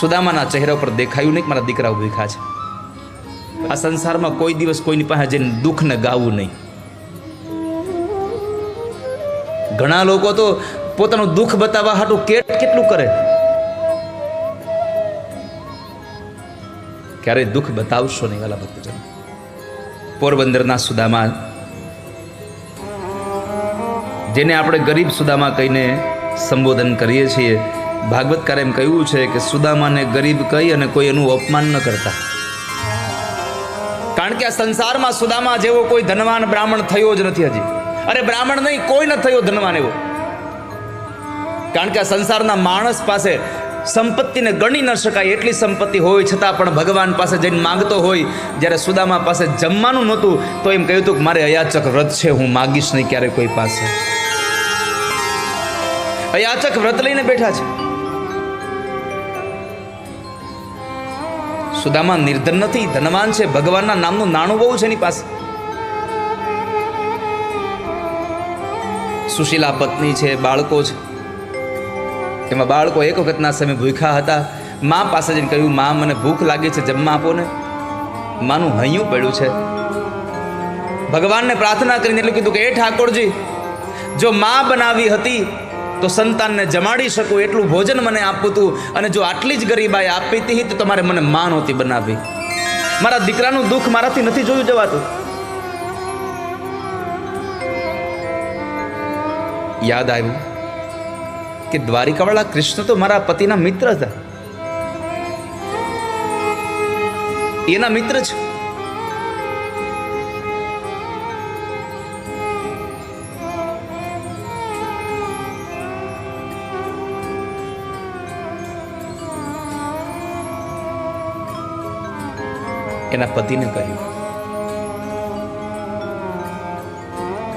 સુદામાના ચહેરા ઉપર દેખાયું નહીં મારા દીકરાઓ ભૂખ્યા છે. આ સંસારમાં કોઈ દિવસ કોઈની પાસે જઈને દુઃખને ગાવું નહીં. ઘણા લોકો તો પોતાનું દુઃખ બતાવવા હાટું કેટ કેટલું કરે? ક્યારેય દુઃખ બતાવશો નહીં વાલા ભક્તજન. પોરબંદરના સુદામા જેને આપણે ગરીબ સુદામા કહીને સંબોધન કરીએ છીએ ભાગવતકારે એમ કહ્યું છે કે સુદામાને ગરીબ કહી અને કોઈ એનું અપમાન ન કરતા. કારણ કે આ સંસારમાં સુદામા જેવો કોઈ ધનવાન બ્રાહ્મણ થયો જ નથી હજી. અરે બ્રાહ્મણ નહીં, કોઈ ન થયો ધનવાન એવો. કારણ કે આ સંસારના માણસ પાસે સંપત્તિને ગણી ન શકાય એટલી સંપત્તિ હોય, છતાં પણ ભગવાન પાસે જઈને માંગતો હોય, જ્યારે સુદામા પાસે જમવાનું નહોતું, તો એમ કહ્યું હતું કે મારે અયાચક વ્રત છે, હું માગીશ નહીં ક્યારે કોઈ પાસે. અયાચક વ્રત લઈને બેઠા છે. સુદામા નિર્ધન નથી, ધનવાન છે, ભગવાનના નામનું નાણું બહુ છે એની પાસે. સુશીલા પત્ની છે, બાળકો છે. એમાં બાળકો એક વખતના સમય ભૂખ્યા હતા. મા પાસે જઈને કહ્યું, મા, મને ભૂખ લાગી છે, જમવા આપો ને. માનું હૈયું પડ્યું છે. ભગવાનને પ્રાર્થના કરીને એટલું કીધું કે એ ઠાકોરજી, જો મા બનાવી હતી તો સંતાનને જમાડી શકું, એટલું ભોજન મને આપવું હતું અને જો આટલી જ ગરીબાઈ આપી હતી તો તમારે મને માન નહોતી બનાવી. મારા દીકરાનું દુઃખ મારાથી નથી જોયું જવાતું. યાદ આવ્યું કે દ્વારિકાવાળા કૃષ્ણ તો મારા પતિના મિત્ર હતા. એના મિત્ર છે એના પતિને કહ્યું.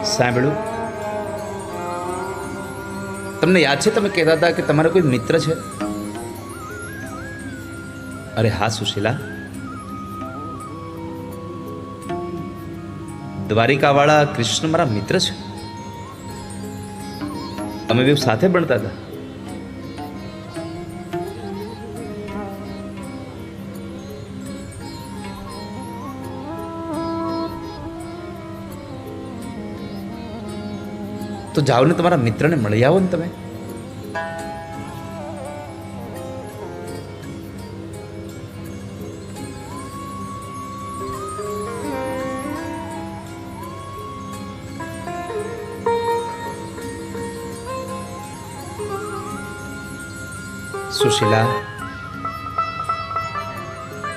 સાંભળ્યું? તમને યાદ છે તમે કહેતા હતા કે તમારો કોઈ મિત્ર છે? અરે હા, સુશીલા. દ્વારિકાવાળા કૃષ્ણ મારા મિત્ર છે. અમે બે સાથે ભણતા હતા. તો જાઓ ને તમારા મિત્રને મળી આવો ને તમે. સુશીલા,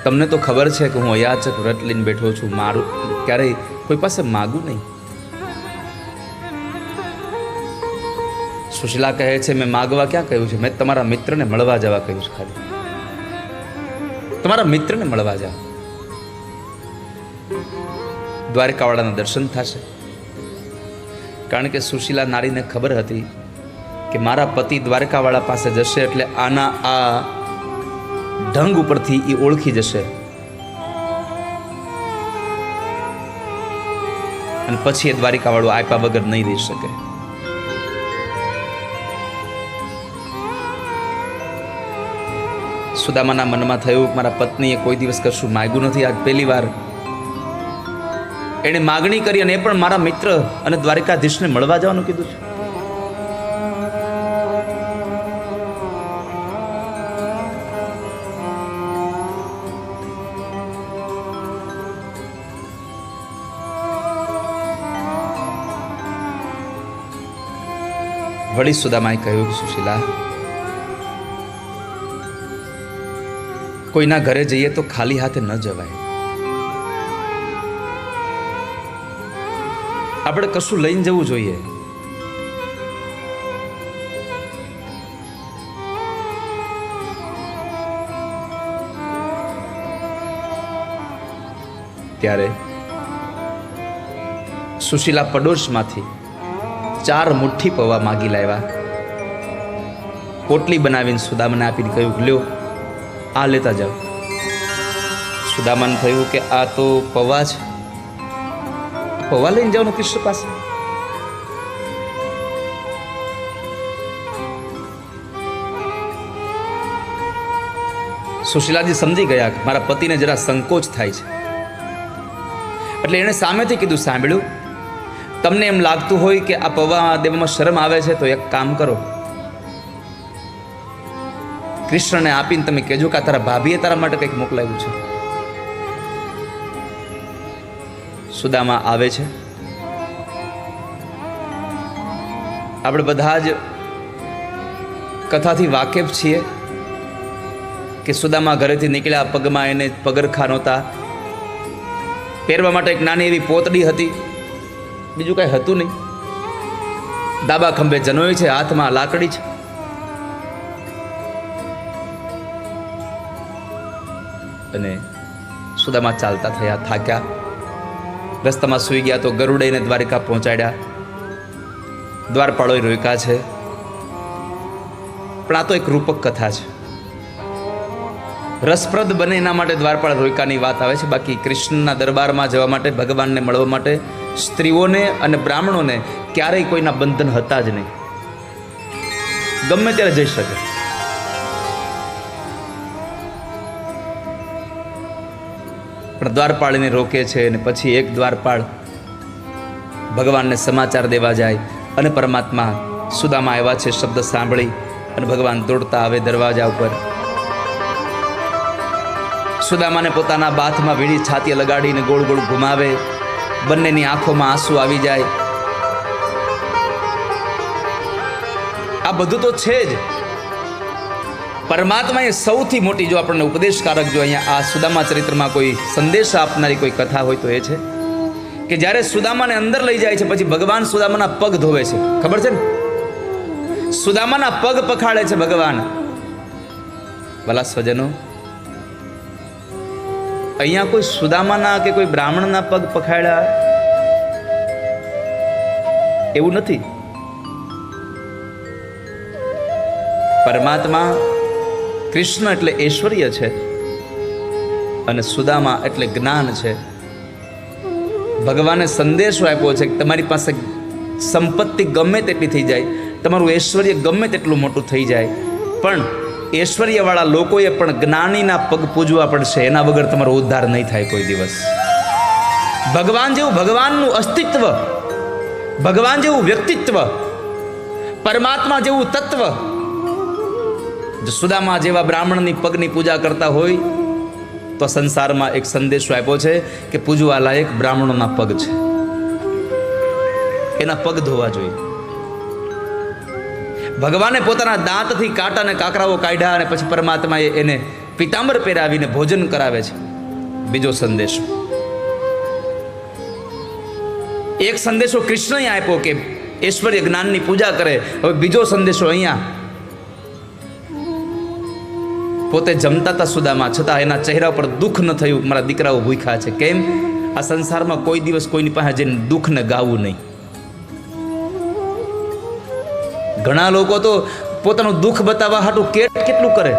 તમને તો ખબર છે કે હું અયાચક વ્રત લઈને બેઠો છું. મારું ક્યારેય કોઈ પાસે માગું નહીં. સુશીલા કહે છે, મેં માગવા ક્યાં કહ્યું છે? મેં તમારા મિત્રને મળવા જવા કહ્યું છે ખાલી. તમારા મિત્રને મળવા જાઓ દ્વારકાવાળાના દર્શન થશે. કારણ કે સુશીલા નારીને ખબર હતી કે મારા પતિ દ્વારકાવાળા પાસે જશે એટલે આના આ ઢંગ ઉપરથી એ ઓળખી જશે. અને પછી એ દ્વારિકાવાળું આપ્યા વગર નહીં રહી શકે. સુદામાના મનમાં થયું, મારા પત્નીએ કોઈ દિવસ કશું માગ્યું નથી. આજ પહેલી વાર એણે માગણી કરી અને એ પણ મારા મિત્ર અને દ્વારિકાધીશને મળવા જવાનું કીધું છે. વળી સુદામાએ કહ્યું, સુશીલા કોઈના ઘરે જઈએ તો ખાલી હાથે ન જવાય. આપણે કશું લઈને જવું જોઈએ. ત્યારે સુશીલા પડોશમાંથી ચાર મુઠ્ઠી પૌવા માગી લાવ્યા. પોટલી બનાવીને સુદામને આપીને કહ્યું, લ્યો આ લેતા જાઓ. સુદામાને થયું કે આ તો પવા છે. પવા લઈને જાઓ કૃષ્ણ પાસે. સુશીલાજી સમજી ગયા કે મારા પતિને જરા સંકોચ થાય છે. એટલે એણે સામેથી કીધું, સાંભળ્યું? તમને એમ લાગતું હોય કે આ પૌવા દેવામાં શરમ આવે છે, તો એક કામ કરો. કૃષ્ણને આપીને તમે કહેજો કે તારા ભાભીએ તારા માટે કંઈક મોકલાવ્યું છે. સુદામા આવે છે. આપણે બધા જ કથાથી વાકેફ છીએ કે સુદામા ઘરેથી નીકળ્યા પગમાં એને પગરખા નહોતા. પહેરવા માટે એક નાની એવી પોતડી હતી. બીજું કાંઈ હતું નહીં. દાબા ખંભે જનોય છે, હાથમાં લાકડી છે. અને સુદામાં ચાલતા થયા, થાક્યા. રસ્તામાં સૂઈ ગયા તો ગરુડેને દ્વારિકા પહોંચાડ્યા. દ્વારપાળોએ રોક્યા છે. પણ આ તો એક રૂપક કથા છે. રસપ્રદ બને એના માટે દ્વારપાળ રોયકાની વાત આવે છે. બાકી કૃષ્ણના દરબારમાં જવા માટે, ભગવાનને મળવા માટે સ્ત્રીઓને અને બ્રાહ્મણોને ક્યારેય કોઈના બંધન હતા જ નહીં. ગમે ત્યારે જઈ શકે. દ્વારપાળને રોકે છે અને પછી એક દ્વારપાળ ભગવાનને સમાચાર દેવા જાય અને પરમાત્મા સુદામાં આવ્યા છે શબ્દ સાંભળી અને ભગવાન દોડતા આવે દરવાજા ઉપર. સુદામાને પોતાના બાથમાં વીણી છાતી લગાડીને ગોળ ગોળ ઘુમાવે. બંનેની આંખોમાં આંસુ આવી જાય. આ બધું તો છે જ. પરમાત્મા એ સૌથી મોટી જો આપણને ઉપદેશકારક જો અહીંયા આ સુદામા ચરિત્રમાં કોઈ સંદેશ આપનારી કોઈ કથા હોય તો એ છે? કે જ્યારે સુદામાને અંદર લઈ જાય છે, પછી ભગવાન સુદામાના પગ ધોવે છે. ખબર છે ને? સુદામાના પગ પખાડે છે ભગવાન. ભલા સ્વજનો, અહીંયા કોઈ સુદામાના કે કોઈ બ્રાહ્મણના પગ પખાડ્યા એવું નથી. પરમાત્મા કૃષ્ણ એટલે ઐશ્વર્ય છે અને સુદામા એટલે જ્ઞાન છે. ભગવાને સંદેશો આપ્યો છે કે તમારી પાસે સંપત્તિ ગમે તેટલી થઈ જાય, તમારું ઐશ્વર્ય ગમે તેટલું મોટું થઈ જાય. પણ ઐશ્વર્યવાળા લોકોએ પણ જ્ઞાનીના પગ પૂજવા પડશે, એના વગર તમારો ઉદ્ધાર નહીં થાય કોઈ દિવસ. ભગવાન જેવું ભગવાનનું અસ્તિત્વ, ભગવાન જેવું વ્યક્તિત્વ, પરમાત્મા જેવું તત્વ જો સુદામા જેવા બ્રાહ્મણની પગની પૂજા કરતા હોય, તો સંસારમાં એક સંદેશો આપ્યો છે કે પૂજવા લાયક બ્રાહ્મણોના પગ છે. એના પગ ધોવા જોઈએ. ભગવાને પોતાના દાંતથી કાંટા અને કાકરાઓ કાઢ્યા અને પછી પરમાત્માએ એને પિતાંબર પહેરાવીને ભોજન કરાવે છે. બીજો સંદેશો. એક સંદેશો કૃષ્ણએ આપ્યો કે ઐશ્વર્ય જ્ઞાનની પૂજા કરે. હવે બીજો સંદેશો અહીંયા પોતે જમતા હતા સુદામાં, છતાં એના ચહેરા પર દુઃખ ન થયું. મારા દીકરાઓ ભૂખ્યા છે. કેમ? આ સંસારમાં કોઈ દિવસ કોઈની પાસે જઈને દુઃખને ગાવું નહીં. ઘણા લોકો તો પોતાનું દુઃખ બતાવવા હાટું કેટ કેટલું કરે?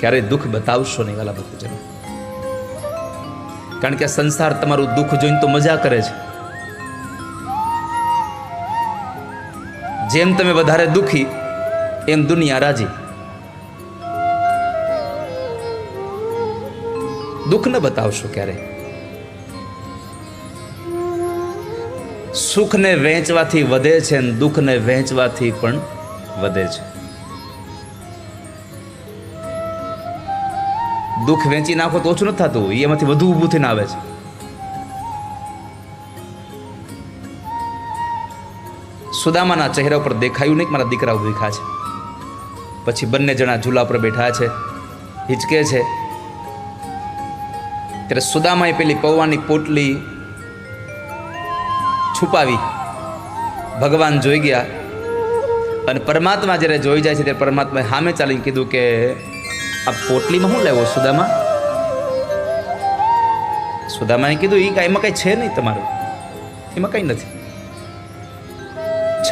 ક્યારેય દુઃખ બતાવશો નહીં, વાલા ભક્તજનો. કારણ કે સંસાર તમારું દુઃખ જોઈને તો મજા કરે છે. જેમ તમે વધારે દુઃખી એમ દુનિયા રાજી. દુઃખ ન બતાવશો ક્યારે? સુખને વહેંચવાથી વધે છે અને દુઃખને વહેંચવાથી પણ વધે છે. દુઃખ વેચી નાખો તો ઓછું નથી થતું એમાંથી વધુ ઊભું થઈને આવે છે. સુદામાના ચહેરા ઉપર દેખાયું નહીં મારા દીકરાઓ ભૂખા છે. પછી બંને જણા ઝૂલા પર બેઠા છે. હિચકે છે. ત્યારે સુદામાએ પેલી પૌવાની પોટલી છુપાવી. ભગવાન જોઈ ગયા અને પરમાત્મા જ્યારે જોઈ જાય છે ત્યારે પરમાત્માએ સામે ચાલીને કીધું કે આ પોટલીમાં શું લેવો સુદામા? સુદામાએ કીધું એ કાંઈ એમાં કાંઈ છે નહીં તમારું. એમાં કંઈ નથી.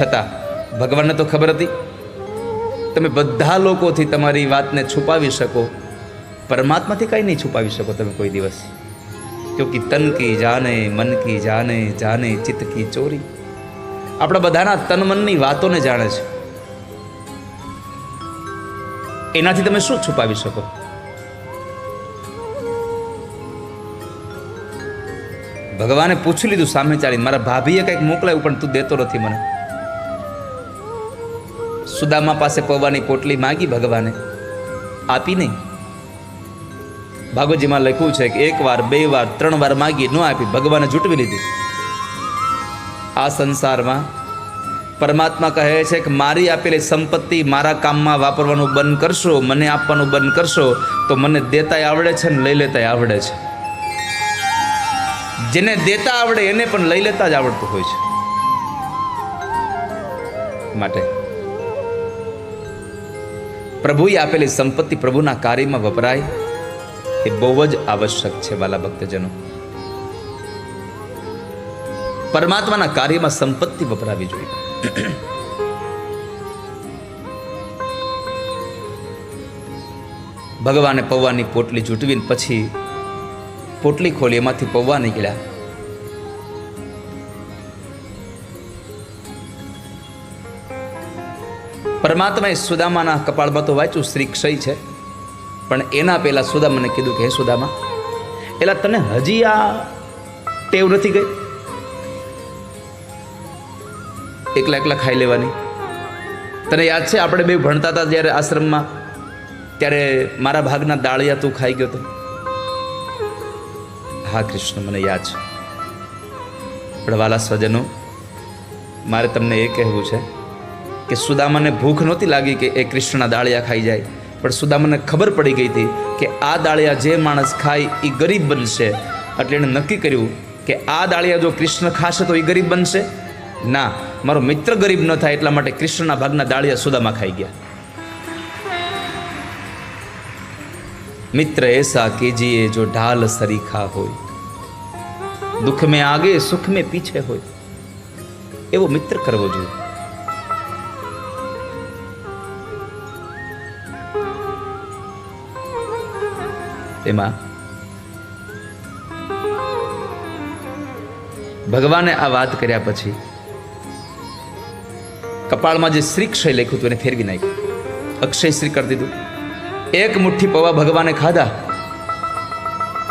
છતાં ભગવાનને તો ખબર હતી તમે બધા લોકોથી તમારી વાતને છુપાવી શકો. પરમાત્માથી કંઈ નહીં છુપાવી શકો તમે કોઈ દિવસ. ક્યોંકિ તન કી જાને, મન કી જાને જાને ચિત્ત કી ચોરી. આપણા બધાના તન મનની વાતોને જાણે છે. એનાથી તમે શું છુપાવી શકો? ભગવાને પૂછી લીધું સામે ચાલીને, મારા ભાભીએ કંઈક મોકલાયું પણ તું દેતો નથી મને. સુદામા પાસે પૌવાની પોટલી માગી ભગવાને. આપી નહીં ભાગવતજીમાં લખ્યું છે કે એક વાર, બે વાર, ત્રણ વાર માગી, ન આપી, ભગવાને જૂટવી લીધી. આ સંસારમાં પરમાત્મા કહે છે કે મારી આપેલી સંપત્તિ મારા કામમાં વાપરવાનું બંધ કરશો, મને આપવાનું બંધ કરશો, તો મને દેતાય આવડે છે ને લઈ લેતાય આવડે છે. જેને દેતા આવડે એને પણ લઈ લેતા જ આવડતું હોય છે. માટે પ્રભુએ આપેલી સંપત્તિ પ્રભુના કાર્યમાં વપરાય એ બહુ જ આવશ્યક છે વાલા ભક્તજનો. પરમાત્માના કાર્યમાં સંપત્તિ વપરાવી જોઈએ. ભગવાને પૌવાની પોટલી જૂટવીને પછી પોટલી ખોલી એમાંથી પૌવા નીકળ્યા. પરમાત્માએ સુદામાના કપાળમાં તો વાંચ્યું, શ્રી ક્ષય છે. પણ એના પહેલા સુદામાને કીધું કે, હે સુદામા એટલે તને હજી આ ટેવ નથી ગઈ? એકલા એકલા ખાઈ લેવાની. તને યાદ છે, આપણે બે ભણતા હતા જ્યારે આશ્રમમાં? ત્યારે મારા ભાગના દાળિયા તું ખાઈ ગયો તો? હા, કૃષ્ણ, મને યાદ છે. પણ વાલા સ્વજનો, મારે તમને એ કહેવું છે કે સુદામાને ભૂખ નહોતી લાગી કે એ કૃષ્ણના દાળિયા ખાઈ જાય. પણ સુદામાને ખબર પડી ગઈ હતી કે આ દાળિયા જે માણસ ખાય એ ગરીબ બનશે. એટલે એણે નક્કી કર્યું કે આ દાળિયા જો કૃષ્ણ ખાશે તો એ ગરીબ બનશે? ના, મારો મિત્ર ગરીબ ન થાય એટલા માટે કૃષ્ણના ભાગના દાળિયા સુદામા ખાઈ ગયા. મિત્ર, એસા કેજીએ જો ઢાલ સરીખા હોય દુઃખ મેં આગે સુખ મેં પીછે હોય, એવો મિત્ર કરવો જોઈએ. એમાં. ભગવાને આ વાત કર્યા પછી કપાળમાં જે શ્રીક્ષય લખ્યું હતું એને ફેરવી નાખ્યું. અક્ષય શ્રી કરી દીધું. એક મુઠ્ઠી પૌવા ભગવાને ખાધા.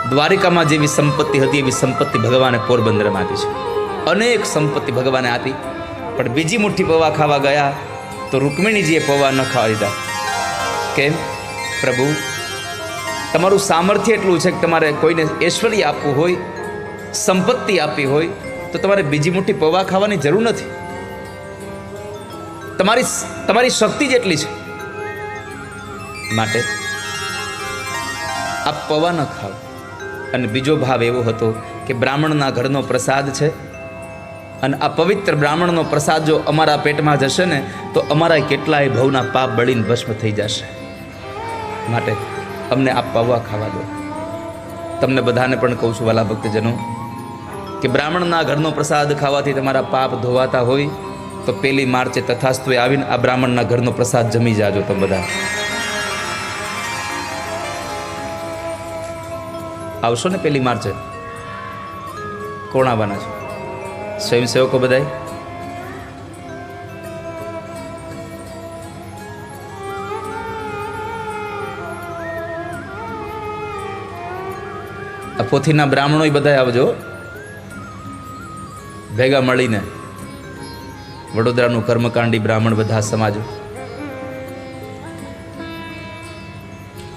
દ્વારિકામાં જેવી સંપત્તિ હતી એવી સંપત્તિ ભગવાને પોરબંદરમાં આપી છે. અનેક સંપત્તિ ભગવાને આપી. પણ બીજી મુઠ્ઠી પૌવા ખાવા ગયા તો રૂકમિણીજીએ પૌવા ન ખાવા દીધા. કેમ? પ્રભુ તમારું સામર્થ્ય એટલું છે કે તમારે કોઈને ઐશ્વર્ય આપવું હોય, સંપત્તિ આપવી હોય, તો તમારે બીજી મોટી પૌવા ખાવાની જરૂર નથી. તમારી તમારી શક્તિ જેટલી છે માટે આ પૌવા ન ખાવ અને બીજો ભાવ એવો હતો કે બ્રાહ્મણના ઘરનો પ્રસાદ છે અને આ પવિત્ર બ્રાહ્મણનો પ્રસાદ જો અમારા પેટમાં જશે ને, તો અમારા કેટલાય ભવના પાપ બળીને ભસ્મ થઈ જશે. માટે અમને આપ પૌવા ખાવા દો. તમને બધાને પણ કહું છું વાલા ભક્તજનો, કે બ્રાહ્મણના ઘરનો પ્રસાદ ખાવાથી તમારા પાપ ધોવાતા હોય, તો પેલી માર્ચે તથાસ્તુએ આવીને આ બ્રાહ્મણના ઘરનો પ્રસાદ જમી જાજો તમે બધા. આવશો ને પેલી માર્ચે? કોણ આવવાના છે? સ્વયંસેવકો બધાય? આ પોથીના બ્રાહ્મણો બધા આવજો. ભેગા મળીને વડોદરાનું કર્મકાંડી બ્રાહ્મણ બધા સમાજો.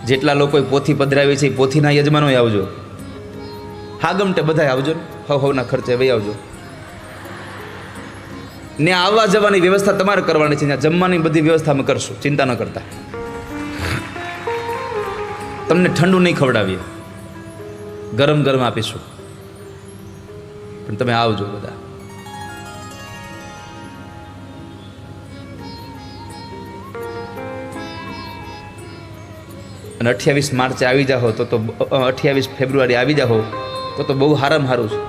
જેટલા લોકોએ પોથી પધરાવી છે પોથીના યજમાનો આવજો. હાગમટે બધા આવજો હવ હવના ખર્ચે વહી આવજો. ને આવવા જવાની વ્યવસ્થા તમારે કરવાની છે. જમવાની બધી વ્યવસ્થા અમે કરશું. ચિંતા ન કરતા. તમને ઠંડુ નહીં ખવડાવીએ. ગરમ ગરમ આપીશું. પણ તમે આવજો બધા. અને અઠ્યાવીસ માર્ચે આવી જાઓ તો તો અઠ્યાવીસ ફેબ્રુઆરી આવી જાઓ તો તો બહુ સારામાં સારું છે.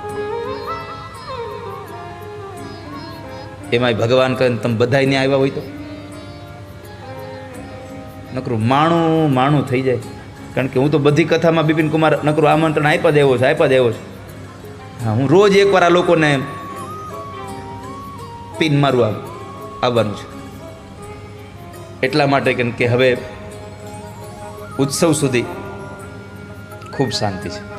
એમાંય ભગવાન કહે તમે બધાય ને આવ્યા હોય તો. નકરું માણું માણું થઈ જાય. કારણ કે હું તો બધી કથામાં બિપિન કુમાર નકરું આમંત્રણ આપ્યા દેવો છે, આપ્યા દેવો છે. હા, હું રોજ એકવાર આ લોકોને પિન મારું આવ આવવાનું છે. એટલા માટે કેમ કે હવે ઉત્સવ સુધી ખૂબ શાંતિ છે.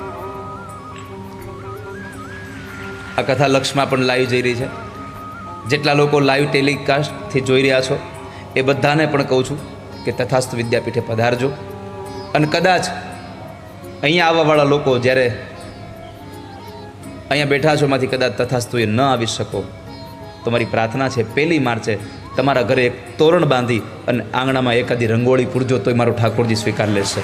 આ કથા લક્ષમાં પણ લાઈવ જઈ રહી છે. જેટલા લોકો લાઈવ ટેલિકાસ્ટથી જોઈ રહ્યા છો, એ બધાને પણ કહું છું કે તથાસ્ત વિદ્યાપીઠે પધારજો. અને કદાચ અહીંયા આવવાવાળા લોકો જ્યારે અહીંયા બેઠા છો, એમાંથી કદાચ તથાસ્તુએ ન આવી શકો. તો મારી પ્રાર્થના છે, પહેલી માર્ચે તમારા ઘરે એક તોરણ બાંધી અને આંગણામાં એકાદી રંગોળી પૂરજો, તોય મારો ઠાકોરજી સ્વીકાર લેશે.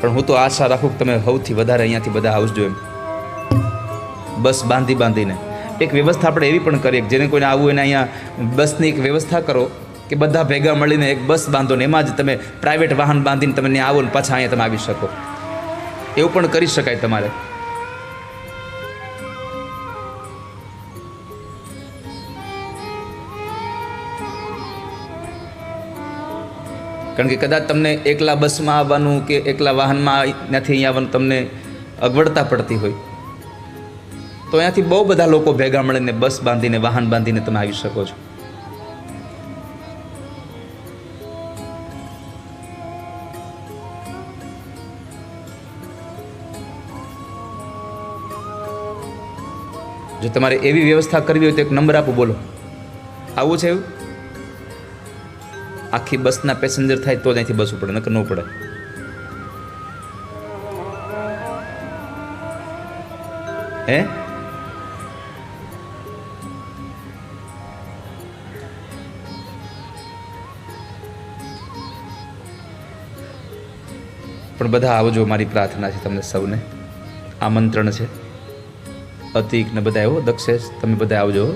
પણ હું તો આશા રાખું કે તમે સૌથી વધારે અહીંયાથી બધા આવજો એમ. બસ બાંધી બાંધીને. એક વ્યવસ્થા આપણે એવી પણ કરીએ જેને કોઈને આવું એને અહીંયા બસની એક વ્યવસ્થા કરો કે બધા ભેગા મળીને એક બસ બાંધો ને એમાં જ તમે પ્રાઇવેટ વાહન બાંધીને તમે આવો ને પાછા અહીંયા તમે આવી શકો. એવું પણ કરી શકાય તમારે. કારણ કે કદાચ તમને એકલા બસમાં આવવાનું કે એકલા વાહનમાં ત્યાંથી અહીંયા આવવાનું તમને અગવડતા પડતી હોય. તો અહીંયાથી બહુ બધા લોકો ભેગા મળીને બસ બાંધીને, વાહન બાંધીને તમે આવી શકો છો. જો તમારે એવી વ્યવસ્થા કરવી હોય તો એક નંબર આપો, બોલો. આવું છે એવું? આખી બસના પેસેન્જર થાય તો અહીંથી બસ ઉપડે, નકર ન પડે હે? પણ બધા આવજો, મારી પ્રાર્થના છે તમને સૌને. આમંત્રણ છે. અતિક ને બધા એવો દક્ષેશ, તમે બધા આવજો.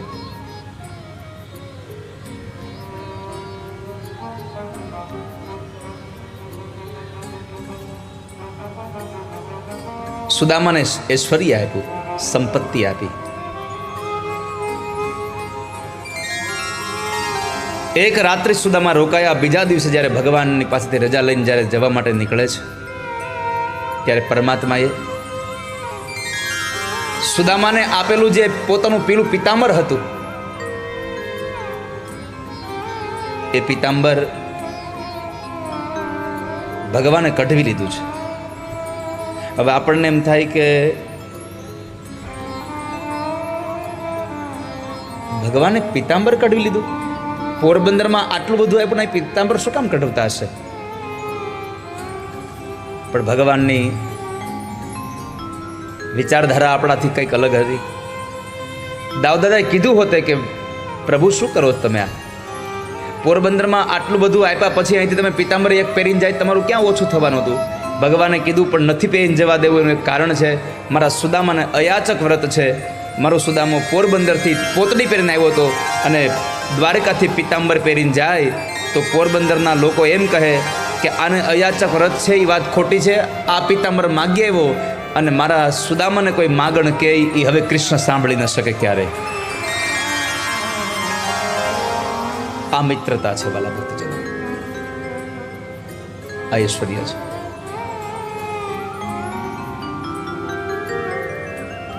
સુદામાને ઐશ્વર્ય આપ્યું, સંપત્તિ આપી. એક રાત્રિ સુદામાં રોકાયા, બીજા દિવસે જ્યારે ભગવાનની પાસેથી રજા લઈને જ્યારે જવા માટે નીકળે છે. ત્યારે પરમાત્માએ સુદામાને આપેલું જે પોતાનું પીળું પિતાંબર હતું, એ પિતાંબર ભગવાને કઢવી લીધું છે. હવે આપણને એમ થાય કે ભગવાને પિતાંબર કઢવી લીધું? પોરબંદરમાં આટલું બધું આપ્યું ને પિતાંબર શું કામ કઢવતા હશે? પણ ભગવાનની વિચારધારા આપણાથી કંઈક અલગ હતી. દાઉદાદાએ કીધું હોતે કે, પ્રભુ, શું કરો તમે આ? પોરબંદરમાં આટલું બધું આપ્યા પછી અહીંથી તમે પિતાંબરી એક પહેરીને જાય, તમારું ક્યાં ઓછું થવાનું હતું? ભગવાને કીધું, પણ નથી પહેરીને જવા દેવું, એનું એક કારણ છે, મારા સુદામાને અયાચક વ્રત છે. મારો સુદામો પોરબંદરથી પોતડી પહેરીને આવ્યો હતો અને દ્વારકાથી પિતાંબર પહેરીને જાય તો પોરબંદરના લોકો એમ કહે કે આને અયાચક વ્રત છે એ વાત ખોટી છે. આ પિતાંબર માગી આવ્યો અને મારા સુદામાને કોઈ માગણ કે એ હવે કૃષ્ણ સાંભળી ન શકે ક્યારે. આ મિત્રતા છે, વાલા ભક્તજન. આ ઐશ્વર્ય છે.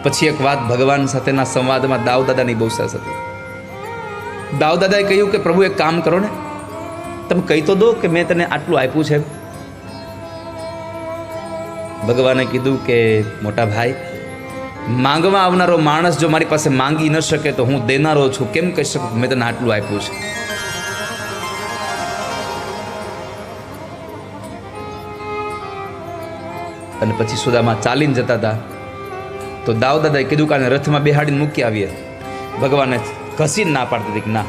પછી એક વાત ભગવાન સાથેના સંવાદમાં દાઉદાદાની બહુ સરસ હતી. દાઉદાદાએ કહ્યું કે પ્રભુ, એક કામ કરો ને. તમે કહી તો દો કે મેં તને આટલું આપ્યું છે. ભગવાને કીધું કે, મોટા ભાઈ, માંગવા આવનારો માણસ જો મારી પાસે માંગી ન શકે તો હું દેનારો છું. કેમ કહી શકું મેં તને આટલું આપ્યું છે? અને પછી સુદામાં ચાલીને જતા હતા. તો દાવ દાદાએ કીધું કે રથમાં બેહાડીને મૂકી આવીએ. ભગવાને ઘસીને ના પાડતી હતી કે ના.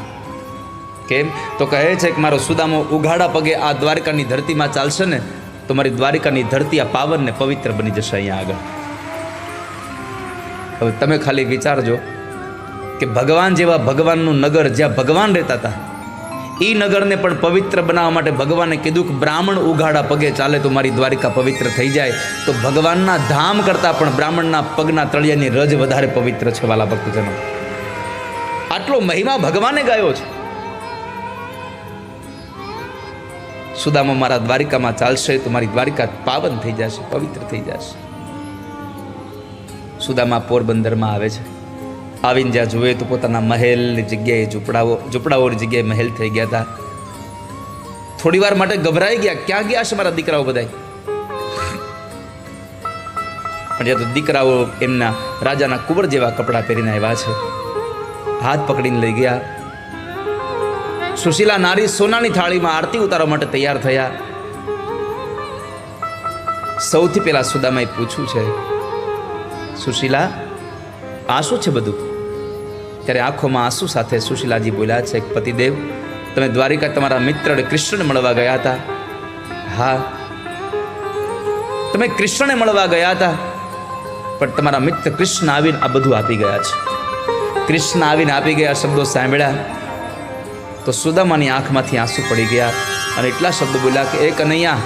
કેમ તો કહે છે કે મારો સુદામો ઉઘાડા પગે આ દ્વારકાની ધરતીમાં ચાલશે ને, તો મારી દ્વારિકાની ધરતી આ પાવન ને પવિત્ર બની જશે અહીંયા આગળ. હવે તમે ખાલી વિચારજો કે ભગવાન જેવા ભગવાનનું નગર જ્યાં ભગવાન રહેતા હતા એ નગરને પણ પવિત્ર બનાવવા માટે ભગવાને કીધું કે બ્રાહ્મણ ઉઘાડા પગે ચાલે તો મારી દ્વારિકા પવિત્ર થઈ જાય. તો ભગવાનના ધામ કરતાં પણ બ્રાહ્મણના પગના તળિયાની રજ વધારે પવિત્ર છે વાલા ભક્તજનો. આટલો મહિમા ભગવાને ગાયો છે. સુદામા મારા દ્વારિકામાં ચાલશે તો મારી દ્વારિકા પાવન થઈ જશે, પવિત્ર થઈ જશે. સુદામા પોરબંદરમાં આવે છે. આવીને જ્યાં જોઈએ તો પોતાના મહેલની જગ્યાએ ઝૂંપડાઓ, ઝૂંપડાઓની જગ્યાએ મહેલ થઈ ગયા હતા. થોડી વાર માટે ગભરાઈ ગયા, ક્યાં ગયા છે મારા દીકરાઓ બધાય? પણ જ્યાં તો દીકરાઓ એમના રાજાના કુંવર જેવા કપડાં પહેરીને આવ્યા છે, હાથ પકડીને લઈ ગયા. સુશીલા નારી સોનાની થાળીમાં આરતી ઉતારવા માટે તૈયાર થયા. સૌથી પહેલા સુદામાએ પૂછ્યું છે, સુશીલા આ શું છે બધું? ત્યારે આંખોમાં આંસુ સાથે સુશીલાજી બોલ્યા, છે પતિદેવ, તમે દ્વારિકા તમારા મિત્ર કૃષ્ણને મળવા ગયા હતા. હા. તમે કૃષ્ણને મળવા ગયા હતા, પણ તમારા મિત્ર કૃષ્ણ આવીને આ બધું આપી ગયા છે. કૃષ્ણ આવીને આપી ગયા શબ્દો સાંભળ્યા. તો સુદામાની આંખમાંથી આંસુ પડી ગયા અને એટલા શબ્દ બોલ્યા કે, એ કનૈયા,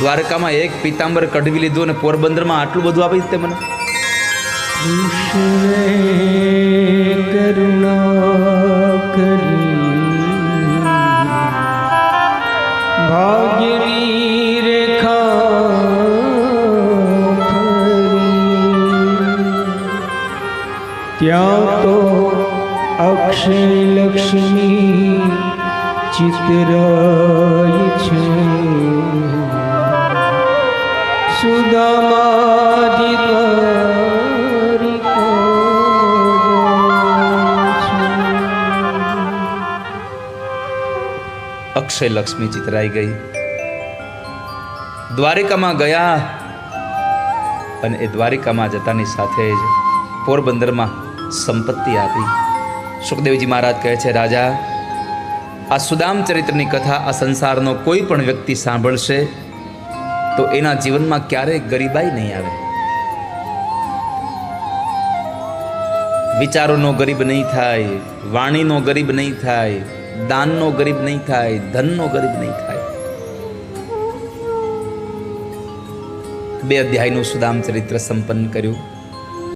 દ્વારકામાં એક પિતાંબર કઢવી લીધું અને પોરબંદરમાં આટલું બધું આપી તે મને. ત્યાં તો અક્ષય લક્ષ્મી ચિતરાય છે? અક્ષય લક્ષ્મી ચિતરાઈ ગઈ. દ્વારિકામાં ગયા અને એ દ્વારિકામાં જતાની સાથે જ પોરબંદરમાં સંપત્તિ આપી. સુખદેવજી મહારાજ કહે છે, રાજા, આ સુદામ ચરિત્રની કથા આ સંસારનો કોઈ પણ વ્યક્તિ સાંભળશે તો એના જીવનમાં ક્યારેય ગરીબાઈ નહીં આવે. વિચારોનો ગરીબ નહીં થાય, વાણીનો ગરીબ નહીં થાય, દાનનો ગરીબ નહીં થાય, ધનનો ગરીબ નહીં થાય. બે અધ્યાયનું સુદામ ચરિત્ર સંપન્ન કર્યું.